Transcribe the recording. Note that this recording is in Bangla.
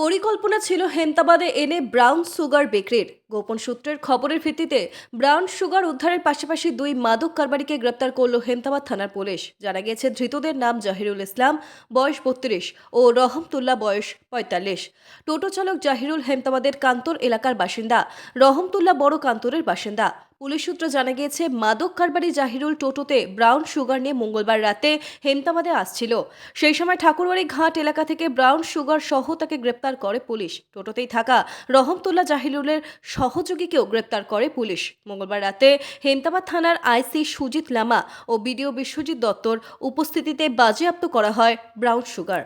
পরিকল্পনা ছিল হেমতাবাদে এনে ব্রাউন সুগার বিক্রির। গোপন সূত্রের খবরের ভিত্তিতে ব্রাউন সুগার উদ্ধারের পাশাপাশি দুই মাদক কারবারিকে গ্রেপ্তার করল হেমতাবাদ থানার পুলিশ। জানা গিয়েছে, ধৃতদের নাম জাহিরুল ইসলাম, বয়স বত্রিশ, ও রহমতুল্লাহ বয়স পঁয়তাল্লিশ। টোটো চালক জাহিরুল হেমতাবাদের কান্তর এলাকার বাসিন্দা, রহমতুল্লাহ বড় কান্তরের বাসিন্দা। পুলিশ সূত্রে জানা গিয়েছে, মাদক কারবারি জাহিরুল টোটোতে ব্রাউন সুগার নিয়ে মঙ্গলবার রাতে হেমতাবাদে আসছিল। সেই সময় ঠাকুরবাড়ি ঘাট এলাকা থেকে ব্রাউন সুগার সহ তাকে গ্রেপ্তার করে পুলিশ। টোটোতেই থাকা রহমতুল্লাহ জাহিরুলের সহযোগীকেও গ্রেপ্তার করে পুলিশ। মঙ্গলবার রাতে হেমতাবাদ থানার আইসি সুজিত লামা ও বিডিও বিশ্বজিৎ দত্তর উপস্থিতিতে বাজেয়াপ্ত করা হয় ব্রাউন সুগার।